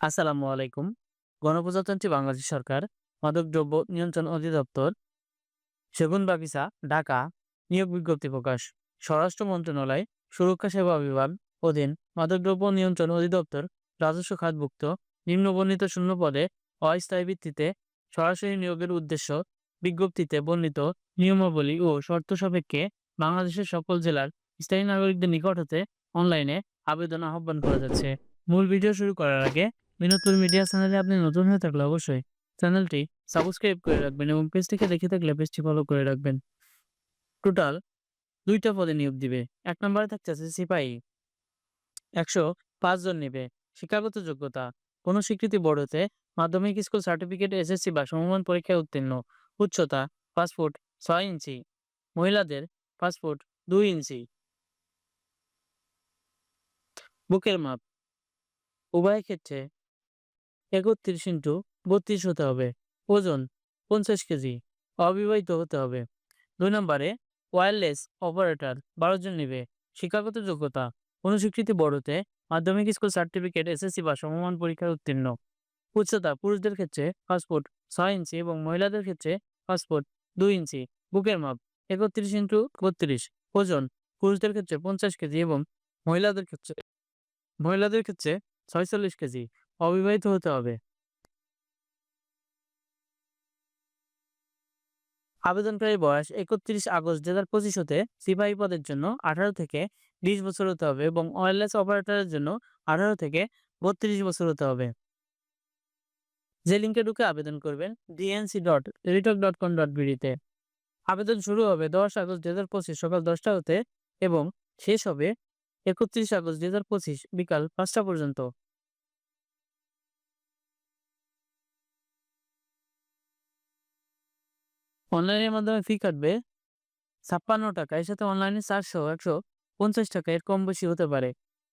আসসালামু আলাইকুম। গণপ্রজাতন্ত্রী বাংলাদেশ সরকার মাদকদ্রব্য নিয়ন্ত্রণ অধিদপ্তর সেগুনবাগিচা ঢাকা, নিয়োগ বিজ্ঞপ্তি প্রকাশ। স্বরাষ্ট্র মন্ত্রণালয়, সুরক্ষা সেবা বিভাগ অধীন মাদকদ্রব্য নিয়ন্ত্রণ অধিদপ্তর রাজস্ব খাতভুক্ত নিম্নবর্ণিত শূন্য পদে অস্থায়ী ভিত্তিতে সরাসরি নিয়োগের উদ্দেশ্য বিজ্ঞপ্তিতে বর্ণিত নিয়মাবলী ও শর্ত সাপেক্ষে বাংলাদেশের সকল জেলার স্থায়ী নাগরিকদের নিকট হতে অনলাইনে আবেদন আহ্বান করা যাচ্ছে। মূল ভিডিও শুরু করার আগে বিনোদপুর মিডিয়া চ্যানেলে আপনি নতুন হয়ে থাকলে অবশ্যই চ্যানেলটি সাবস্ক্রাইব করে রাখবেন এবং পেজটিকে দেখে থাকলে পেজটি ফলো করে রাখবেন। টোটাল দুইটা পদে নিয়োগ দিবে। এক নম্বরে থাকছে সিপাহী। একশো পাঁচজন নেবে। শিক্ষাগত যোগ্যতা। কোনো স্বীকৃতি বোর্ড হতে মাধ্যমিক স্কুল সার্টিফিকেট এসএসসি বা সমমান পরীক্ষায় উত্তীর্ণ। উচ্চতা ফুট ছয় ইঞ্চি। মহিলাদের ফুট দুই ইঞ্চি। বুকের মাপ। উভয় ক্ষেত্রে একত্রিশ ইন্টু বত্রিশ হতে হবে। ওজন পঞ্চাশ কেজি। অবিবাহিত হতে হবে। দুই নম্বরে ওয়্যারলেস অপারেটর বারো জন নেবে। শিক্ষাগত যোগ্যতা, অনুস্বীকৃতি বড়তে, মাধ্যমিক স্কুল সার্টিফিকেট এসএসসি বা সমমান পরীক্ষায় উত্তীর্ণ। উচ্চতা, পুরুষদের ক্ষেত্রে পাসপোর্ট ছয় ইঞ্চি এবং মহিলাদের ক্ষেত্রে পাসপোর্ট দুই ইঞ্চি। বুকের মাপ একত্রিশ ইন্টু বত্রিশ। ওজন, পুরুষদের ক্ষেত্রে পঞ্চাশ কেজি এবং মহিলাদের ক্ষেত্রে মহিলাদের ক্ষেত্রে ছয়চল্লিশ কেজি। অবিবাহিত হতে হবে। আবেদনকারী বয়স একত্রিশ আগস্ট দু হাজার পঁচিশ হতে সিপাহী পদের জন্য আঠারো থেকে বিশ বছর হতে হবে এবং ওয়্যারলেস অপারেটরের জন্য আঠারো থেকে বত্রিশ বছর হতে হবে। যে লিঙ্কে ঢুকে আবেদন করবেন ডিএনসি ডট রিটক ডট কম ডট বিডিতে আবেদন শুরু হবে দশ আগস্ট দু হাজার পঁচিশ সকাল দশটা হতে এবং শেষ হবে একত্রিশ আগস্ট দু হাজার পঁচিশ বিকাল পাঁচটা পর্যন্ত। অনলাইনের মাধ্যমে ফি কাটবে। ছাপ্পান্ন টাকা, এর সাথে অনলাইনে চারশো, একশো পঞ্চাশ টাকা, এর কম বেশি হতে পারে।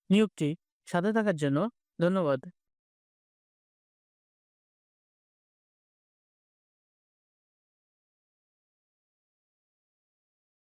নিয়োগটি সাথে থাকার জন্য ধন্যবাদ।